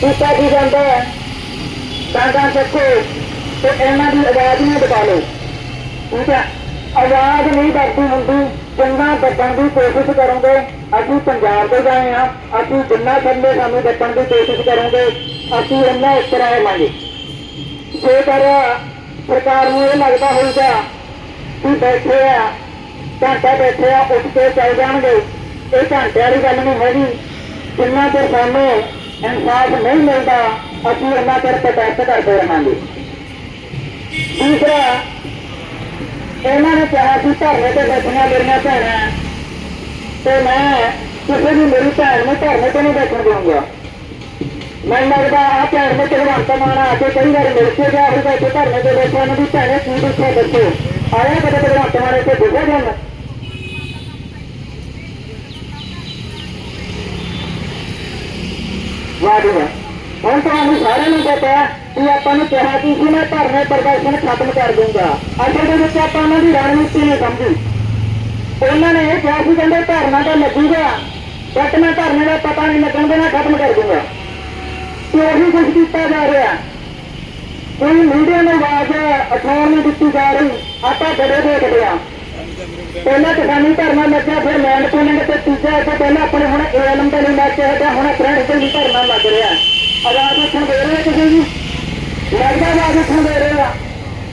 ਕੀਤਾ ਕੀ ਜਾਂਦਾ ਹੈ। ਡਾਂਗਾ ਚੱਕੋ, ਤੇ ਇਹਨਾਂ ਦੀ ਆਵਾਜ਼ ਨੂੰ ਬਤਾ ਲਓ। ਠੀਕ ਹੈ? ਆਵਾਜ਼ ਨਹੀਂ ਕਰਦੀ ਹੁੰਦੀ, ਚੰਗਾ ਦੱਸਣ ਦੀ ਕੋਸ਼ਿਸ਼ ਕਰੋਗੇ, ਅਸੀਂ ਪੰਜਾਬ ਦੇ ਗਏ ਆ ਅਸੀਂ ਜਿੰਨਾ ਥੱਲੇ ਸਾਨੂੰ ਦੱਸਣ ਦੀ ਕੋਸ਼ਿਸ਼ ਕਰੋਗੇ, ਅਸੀਂ ਇੰਨਾ ਉੱਤਰ ਆਵਾਂਗੇ ਜੇਕਰ ਸਰਕਾਰ ਨੂੰ ਇਹ ਲੱਗਦਾ ਹੋਊਗਾ ਕਿ ਬੈਠੇ ਆ, ਘੰਟਾ ਬੈਠੇ ਆ, ਉੱਠ ਕੇ ਚੱਲ ਜਾਣਗੇ, ਇਹ ਘੰਟੇ ਵਾਲੀ ਗੱਲ ਨਹੀਂ ਹੈਗੀ। ਜਿੰਨਾ ਚਿਰ ਸਾਨੂੰ ਇਨਸਾਫ ਨਹੀਂ ਮਿਲਦਾ, ਅਸੀਂ ਉਹਨਾਂ ਚਿਰ ਪ੍ਰੋਟੈਸਟ ਕਰਦੇ ਰਹਾਂਗੇ। ਦੂਸਰਾ ਇਹਨਾਂ ਨੇ ਕਿਹਾ ਸੀ ਧਰਨੇ ਤੇ ਬੈਠੀਆਂ ਮੇਰੀਆਂ ਭੈਣਾਂ, ਤੇ ਮੈਂ ਕਿਸੇ ਵੀ ਮੇਰੀ ਭੈਣ ਨੂੰ ਧਰਨੇ ਤੇ ਨਹੀਂ ਬੈਠਣ ਦਊਂਗਾ। ਮੈਨੂੰ ਲੱਗਦਾ ਆ ਭੈਣ ਦੇ ਭਗਵੰਤ ਮਾਨ ਆ ਕੇ ਕਈ ਵਾਰ ਮਿਲ ਕੇ ਗਿਆ ਹੋਊਗਾ ਇੱਥੇ ਧਰਨੇ ਤੇ ਬੈਠਿਆਂ ਨੂੰ ਵੀ ਭੈਣੇ ਕੀ ਦੇਖਿਆ ਦੱਸੋ? ਆਇਆ ਕਦੇ ਭਗਵੰਤ ਮਾਨ ਇੱਥੇ ਦੇਖਿਆ ਜਾਂਦਾ ਵਾਹ ਹੁਣ ਤੁਹਾਨੂੰ ਸਾਰਿਆਂ ਨੂੰ ਪਤਾ ਕਿ ਆਪਾਂ ਨੂੰ ਕਿਹਾ ਕਿ ਸੀ ਮੈਂ ਧਰਨੇ ਪ੍ਰਦਰਸ਼ਨ ਖਤਮ ਕਰ ਦੂੰਗਾ। ਅਸਲ ਦੇ ਵਿੱਚ ਆਪਾਂ ਉਹਨਾਂ ਦੀ ਰਣਨੀਤੀ ਨਹੀਂ ਸਮਝੀ। ਉਹਨਾਂ ਨੇ ਇਹ ਕਿਹਾ ਸੀ, ਕਹਿੰਦੇ ਧਰਨਾ ਤਾਂ ਲੱਗੂਗਾ ਬਟ ਮੈਂ ਧਰਨੇ ਦਾ ਪਤਾ ਨਹੀਂ ਲੱਗਣ ਦੇਣਾ, ਖਤਮ ਕਰ ਦੂੰਗਾ। ਤੇ ਉਹੀ ਕੁਝ ਕੀਤਾ ਜਾ ਰਿਹਾ। ਕੋਈ ਮੀਡੀਆ ਨੂੰ ਆਵਾਜ਼ ਉਠਾਉਣ ਨਹੀਂ ਦਿੱਤੀ ਜਾ ਰਹੀ। ਆਪਾਂ ਬੜੇ ਦੇਖਦੇ ਆ ਪਹਿਲਾਂ ਕਿਸਾਨੀ ਧਰਨਾ ਲੱਗਿਆ, ਫਿਰ ਲੈਂਡ ਪੂਲਿੰਗ ਤੇ ਇੱਥੇ ਪਹਿਲਾਂ ਆਪਣੇ ਹੁਣ ਏਐਲਐਮ ਦੇ ਲਈ ਲੱਗ ਕੇ ਹਟਿਆ ਹੁਣ ਫਰੈਂਡ ਤੇ ਵੀ ਧਰਨਾ ਲੱਗ ਰਿਹਾ। ਆਵਾਜ਼ ਉੱਠਣ ਦੇ ਰਹੇ ਕਿਸੇ ਜੀ? ਲੱਗਦਾ ਆਵਾਜ਼ ਉੱਠਣ ਦੇ ਰਹੇ ਆ